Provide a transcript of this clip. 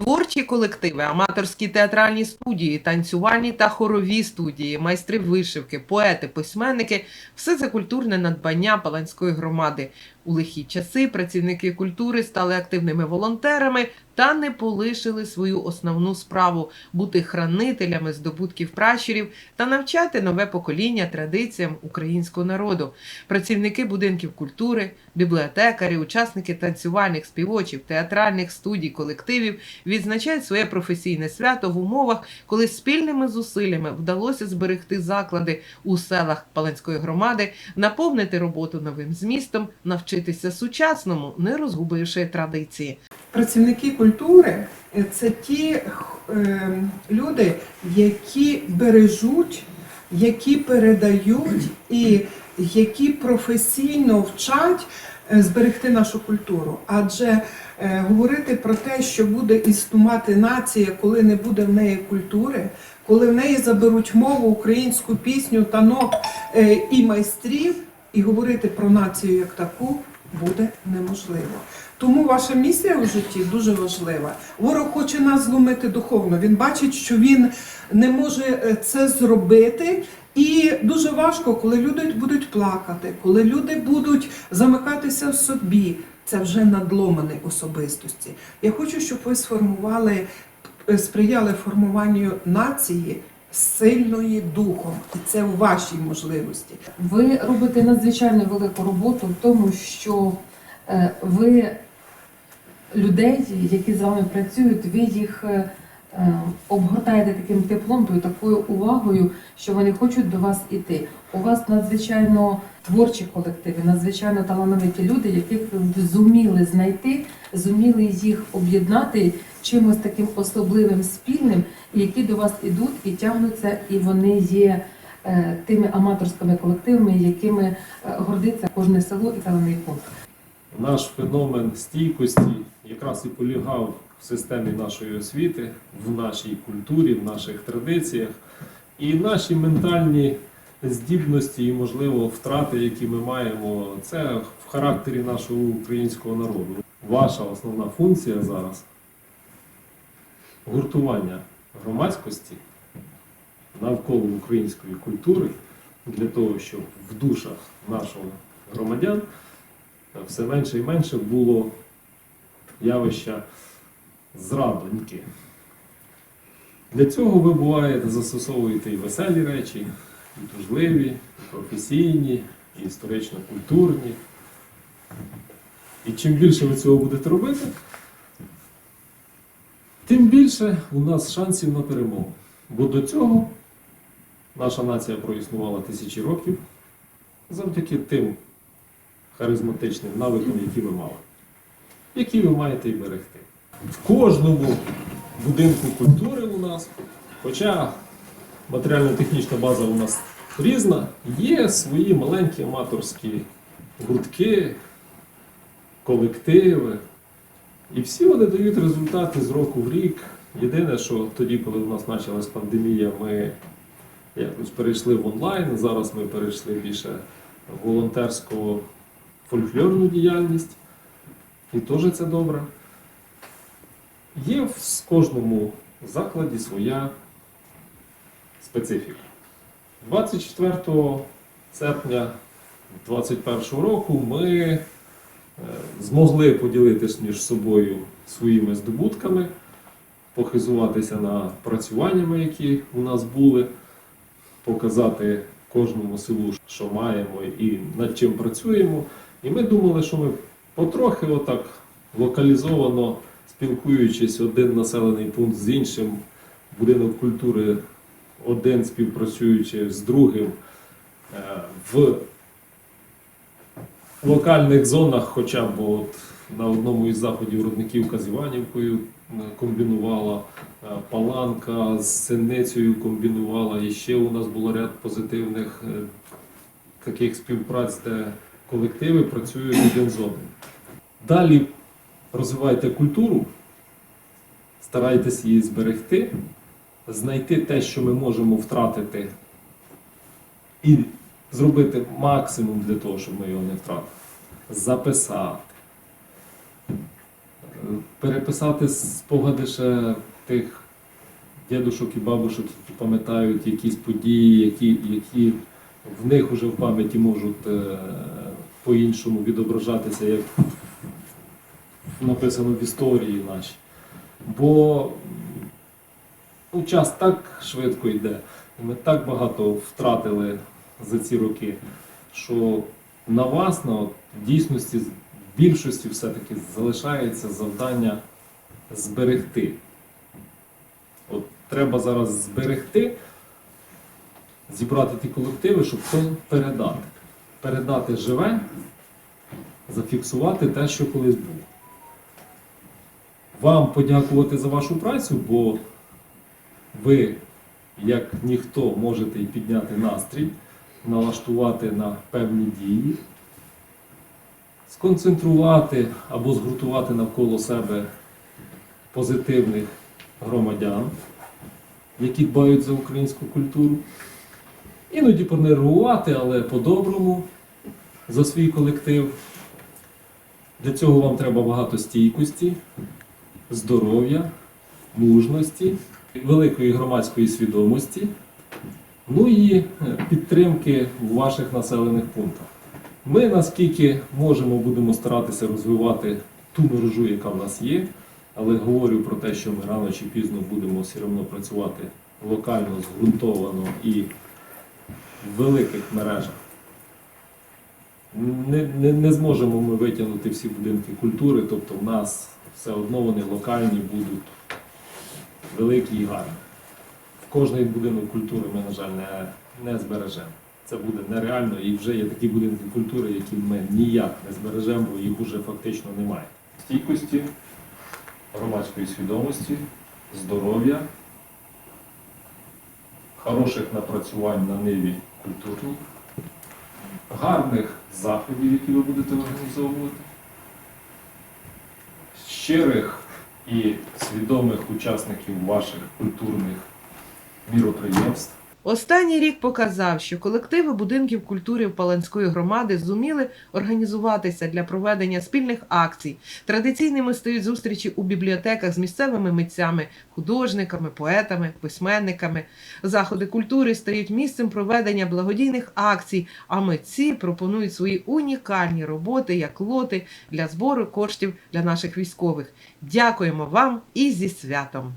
Творчі колективи, аматорські театральні студії, танцювальні та хорові студії, майстри вишивки, поети, письменники все це культурне надбання Паланської громади. У лихі часи працівники культури стали активними волонтерами та не полишили свою основну справу бути хранителями здобутків пращурів та навчати нове покоління традиціям українського народу. Працівники будинків культури, бібліотекарі, учасники танцювальних, співочів, театральних студій, колективів відзначають своє професійне свято в умовах, коли спільними зусиллями вдалося зберегти заклади у селах Паланської громади, наповнити роботу новим змістом, навчитися сучасному, не розгубивши традиції. Працівники культури це ті е, люди, які бережуть, які передають і які професійно вчать е, зберегти нашу культуру. Адже е, говорити про те, що буде існувати нація, коли не буде в неї культури, коли в неї заберуть мову, українську пісню, танок е, і майстрів, і говорити про націю як таку буде неможливо. Тому ваша місія в житті дуже важлива. Ворог хоче нас зломити духовно. Він бачить, що він не може е, це зробити. І дуже важко, коли люди будуть плакати, коли люди будуть замикатися в собі. Це вже надломані особистості. Я хочу, щоб ви сформували, е, сприяли формуванню нації сильної духом, і це у вашій можливості. Ви робите надзвичайно велику роботу в тому, що е, ви людей, які з вами працюють, ви їх е, е, обгортаєте таким теплом, тою такою увагою, що вони хочуть до вас іти. У вас надзвичайно творчі колективи, надзвичайно талановиті люди, яких зуміли знайти, зуміли їх об'єднати чимось таким особливим спільним, які до вас ідуть і тягнуться, і вони є е, тими аматорськими колективами, якими е, гордиться кожне село і населений пункт. Наш феномен стійкості якраз і полягав в системі нашої освіти, в нашій культурі, в наших традиціях. І наші ментальні здібності і, можливо, втрати, які ми маємо, це в характері нашого українського народу. Ваша основна функція зараз гуртування громадськості навколо української культури для того, щоб в душах нашого громадян все менше і менше було явища зрадоньки. Для цього ви буваєте, застосовуєте і веселі речі, і тужливі, і професійні, і історично-культурні. І чим більше ви цього будете робити, тим більше у нас шансів на перемогу. Бо до цього наша нація проіснувала тисячі років завдяки тим харизматичним навикам, які ви мали, які ви маєте і берегти. В кожному будинку культури у нас, хоча матеріально-технічна база у нас різна, є свої маленькі аматорські гуртки, колективи. І всі вони дають результати з року в рік. Єдине, що тоді, коли у нас почалась пандемія, ми якось перейшли в онлайн. Зараз ми перейшли більше в волонтерську фольклорну діяльність. І теж це добре. Є в кожному закладі своя специфіка. 24 серпня 2021 року ми змогли поділитися між собою своїми здобутками, похизуватися над працюваннями, які у нас були, показати кожному селу, що маємо і над чим працюємо. І ми думали, що ми потрохи отак локалізовано спілкуючись один населений пункт з іншим, будинок культури один співпрацюючи з другим е, в локальних зонах, хоча б от на одному із заходів Рудниківка з Іванівкою е, комбінувала, е, Паланка з Синицею комбінувала, і ще у нас було ряд позитивних е, таких співпраць, де колективи працюють один з одним. Далі розвивайте культуру, старайтесь її зберегти, знайти те, що ми можемо втратити, і зробити максимум для того, щоб ми його не втратили. Записати, переписати спогади ще тих дідушок і бабушок, які пам'ятають якісь події, які, які в них вже в пам'яті можуть е, по-іншому відображатися, як написано в історії нашій. Бо ну, час так швидко йде, ми так багато втратили за ці роки, що на вас, на от, в дійсності, в більшості все-таки залишається завдання зберегти. От треба зараз зберегти, зібрати ті колективи, щоб то передати. Передати живе, зафіксувати те, що колись було. Вам подякувати за вашу працю, бо ви, як ніхто, можете і підняти настрій, налаштувати на певні дії, сконцентрувати або згуртувати навколо себе позитивних громадян, які дбають за українську культуру. Іноді понервувати, але по-доброму за свій колектив. Для цього вам треба багато стійкості, здоров'я, мужності, великої громадської свідомості, ну і е, підтримки в ваших населених пунктах. Ми наскільки можемо, будемо старатися розвивати ту мережу, яка в нас є, але говорю про те, що ми рано чи пізно будемо все одно працювати локально, зґрунтовано і в великих мережах. Не, не, не зможемо ми витягнути всі будинки культури, тобто в нас все одно вони локальні будуть великі і гарні. Кожний будинок культури ми, на жаль, не, не збережемо. Це буде нереально і вже є такі будинки культури, які ми ніяк не збережемо, бо їх уже фактично немає. Стійкості, громадської свідомості, здоров'я, хороших напрацювань на ниві культурній, гарних заходів, які ви будете організовувати, щирих і свідомих учасників ваших культурних міроприємств. Останній рік показав, що колективи будинків культури Паланської громади зуміли організуватися для проведення спільних акцій. Традиційними стають зустрічі у бібліотеках з місцевими митцями, художниками, поетами, письменниками. Заходи культури стають місцем проведення благодійних акцій, а митці пропонують свої унікальні роботи як лоти для збору коштів для наших військових. Дякуємо вам і зі святом!